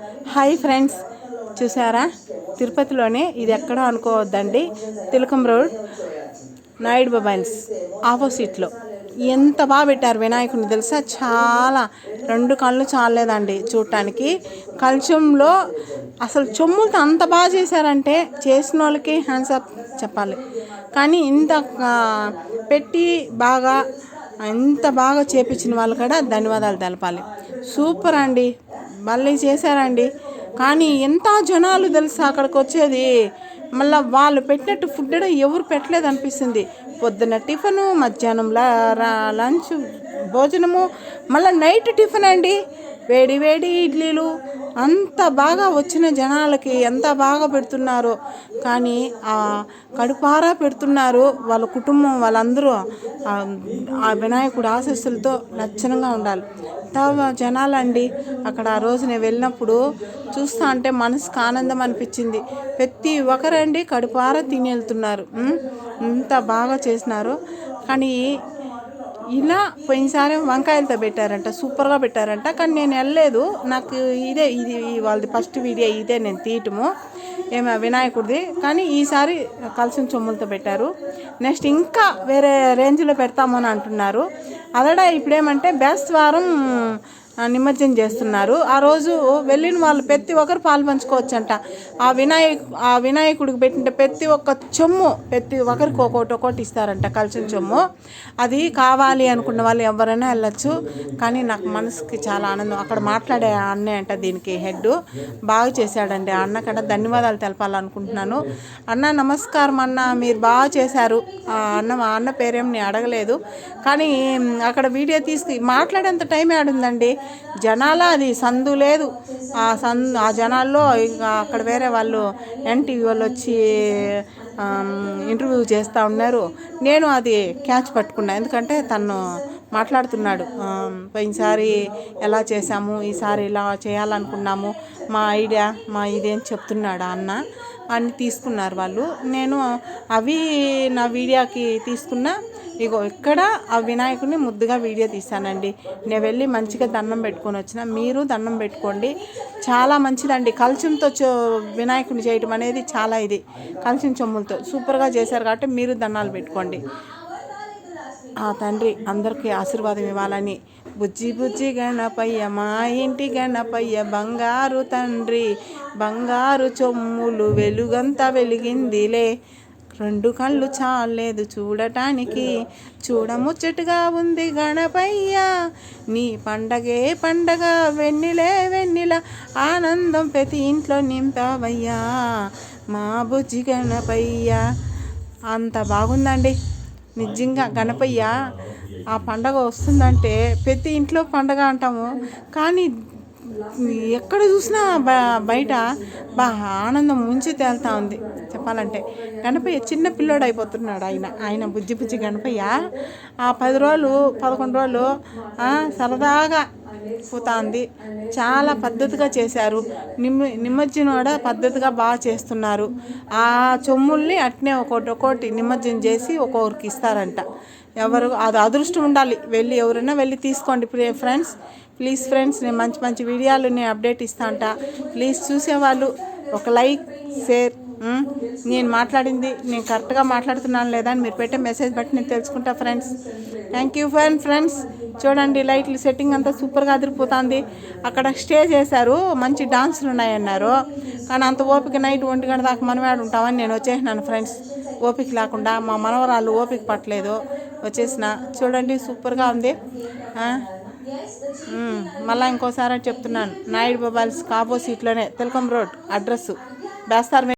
Hi friends చూసారా? తిరుపతిలోనే ఇది ఎక్కడో అనుకోవద్దండి. తిలకం రోడ్ నాయుడు మొబైల్స్ ఆపోజిట్లో. ఎంత బాగా పెట్టారు వినాయకుడిని తెలుసా? చాలా. రెండు కళ్ళు చాలేదండి చూడటానికి. కలుషంలో అసలు చెమ్ములతో అంత బాగా చేశారంటే చేసిన వాళ్ళకి హ్యాండ్స్ అప్ చెప్పాలి. కానీ ఇంత పెట్టి బాగా ఇంత బాగా చేపించిన వాళ్ళు కూడా ధన్యవాదాలు తెలపాలి. సూపర్ అండి. మళ్ళీ చేశారండి. కానీ ఎంత జనాలు తెలుసా అక్కడికి వచ్చేది? మళ్ళీ వాళ్ళు పెట్టినట్టు ఫుడ్ కూడా ఎవరు పెట్టలేదు అనిపిస్తుంది. పొద్దున్న టిఫను మధ్యాహ్నం లంచ్ భోజనము మళ్ళీ నైట్ టిఫిన్ అండి. వేడి వేడి ఇడ్లీలు. అంత బాగా వచ్చిన జనాలకి ఎంత బాగా పెడుతున్నారో. కానీ ఆ కడుపారా పెడుతున్నారు. వాళ్ళ కుటుంబం వాళ్ళందరూ ఆ- వినాయకుడు ఆశస్సులతో లక్షణంగా ఉండాలి. జనాలండి. అక్కడ ఆ రోజు నేను వెళ్ళినప్పుడు చూస్తా అంటే మనసుకు ఆనందం అనిపించింది. ప్రతి చూడండి కడుపార తిని వెళ్తున్నారు ఎంత బాగా చేసినారు. కానీ ఇలా పోయినసారి వంకాయలతో పెట్టారంట సూపర్గా పెట్టారంట. కానీ నేను వెళ్ళలేదు. నాకు ఇదే ఇది వాళ్ళది ఫస్ట్ వీడియో ఇదే నేను తీయటము. ఏమో వినాయకుడిది. కానీ ఈసారి కలిసిన చొమ్ములతో పెట్టారు. నెక్స్ట్ ఇంకా వేరే రేంజ్లో పెడతామని అంటున్నారు. అదడా ఇప్పుడేమంటే బెస్ట్ వారం నిమజ్జనం చేస్తున్నారు. ఆ రోజు వెళ్ళిన వాళ్ళు ప్రతి ఒక్కరు పాలు పంచుకోవచ్చంట. ఆ వినాయక్ ఆ వినాయకుడికి పెట్టిన ప్రతి ఒక్క చెమ్ము ప్రతి ఒక్కరికి ఒక్కొక్కటి ఒక్కొక్కటి ఇస్తారంట కలిసిన చెమ్ము. అది కావాలి అనుకున్న వాళ్ళు ఎవరైనా వెళ్ళొచ్చు. కానీ నాకు మనసుకి చాలా ఆనందం. అక్కడ మాట్లాడే ఆ అన్నయ్య అంట దీనికి హెడ్. బాగా చేశాడండి. ఆ అన్న కూడా ధన్యవాదాలు తెలపాలనుకుంటున్నాను. అన్న నమస్కారం అన్న. మీరు బాగా చేశారు. ఆ అన్న మా అన్న పేరేం నేను అడగలేదు. కానీ అక్కడ వీడియో తీసుకు మాట్లాడేంత టైం ఆడుందండి జనాల అది సందు లేదు. ఆ సందు ఆ జనాల్లో ఇంకా అక్కడ వేరే వాళ్ళు ఎన్టీవీ వాళ్ళు వచ్చి ఇంటర్వ్యూ చేస్తూ ఉన్నారు. నేను అది క్యాచ్ పట్టుకున్నా. ఎందుకంటే తను మాట్లాడుతున్నాడు. పోయినసారి ఎలా చేశాము ఈసారి ఇలా చేయాలనుకున్నాము మా ఐడియా మా ఇదేం చెప్తున్నాడు ఆ అన్న అని తీసుకున్నారు వాళ్ళు. నేను అవి నా వీడియోకి తీసుకున్నా. ఇగో ఇక్కడ ఆ వినాయకుడిని ముద్దుగా వీడియో తీస్తానండి నేను వెళ్ళి మంచిగా దండం పెట్టుకొని వచ్చిన. మీరు దండం పెట్టుకోండి. చాలా మంచిదండి. కలుషంతో చో వినాయకుడిని చేయటం అనేది చాలా ఇది. కలుషం చొమ్ములతో సూపర్గా చేశారు కాబట్టి మీరు దండాలు పెట్టుకోండి. ఆ తండ్రి అందరికీ ఆశీర్వాదం ఇవ్వాలని. బుజ్జి బుజ్జి గణపయ్య మా ఇంటి గణపయ్య బంగారు తండ్రి బంగారు చొమ్ములు వెలుగంతా వెలిగిందిలే. రెండు కళ్ళు చాలేదు చూడటానికి. చూడముచ్చటగా ఉంది గణపయ్య. నీ పండగే పండగ వెన్నెలే వెన్నెల ఆనందం ప్రతి ఇంట్లో నింపావయ్యా. మా బుజ్జి గణపయ్య. అంత బాగుందండి. నిజంగా గణపయ్య ఆ పండగ వస్తుందంటే ప్రతి ఇంట్లో పండగ అంటాము. కానీ ఎక్కడ చూసినా బ బయట బాగా ఆనందం ముంచి తేలుతా ఉంది చెప్పాలంటే. గణపయ్య చిన్న పిల్లోడు అయిపోతున్నాడు ఆయన. ఆయన బుజ్జి బుజ్జి గణపయ్య. ఆ పది రోజులు పదకొండు రోజులు సరదాగా సరదాగా ఉంది. చాలా పద్ధతిగా చేశారు. నిమ్మ నిమజ్జనం కూడా పద్ధతిగా బాగా చేస్తున్నారు. ఆ చొమ్ముల్ని అట్నే ఒక్కొక్కటి ఒక్కోటి నిమజ్జనం చేసి ఒక్కొక్కరికి ఇస్తారంట. ఎవరు అది అదృష్టం ఉండాలి. వెళ్ళి ఎవరైనా వెళ్ళి తీసుకోండి. ప్రే- ఫ్రెండ్స్ ప్లీజ్ ఫ్రెండ్స్ నేను మంచి మంచి వీడియోలు నేను అప్డేట్ ఇస్తా ఉంటా ప్లీజ్ చూసేవాళ్ళు ఒక లైక్ షేర్ నేను మాట్లాడింది నేను కరెక్ట్గా మాట్లాడుతున్నాను లేదా అని మీరు పెట్టే మెసేజ్ బట్టి నేను తెలుసుకుంటా friends thank you fine friends చూడండి లైట్లు సెట్టింగ్ అంతా సూపర్గా అదిరిపోతుంది. అక్కడ స్టే చేశారు మంచి డాన్సులు ఉన్నాయన్నారు. కానీ అంత ఓపిక నైట్ ఒంటి గంట దాకా మనమేడు ఉంటామని నేను వచ్చేసినాను ఫ్రెండ్స్ ఓపిక లేకుండా మా మనవరాలు ఓపిక పట్టలేదు. వచ్చేసిన. చూడండి సూపర్గా ఉంది. మళ్ళా ఇంకోసారి చెప్తున్నాను. నాయుడు మొబైల్స్కి ఆపోజిట్లోనే తిలకం రోడ్ అడ్రస్ బేస్తార్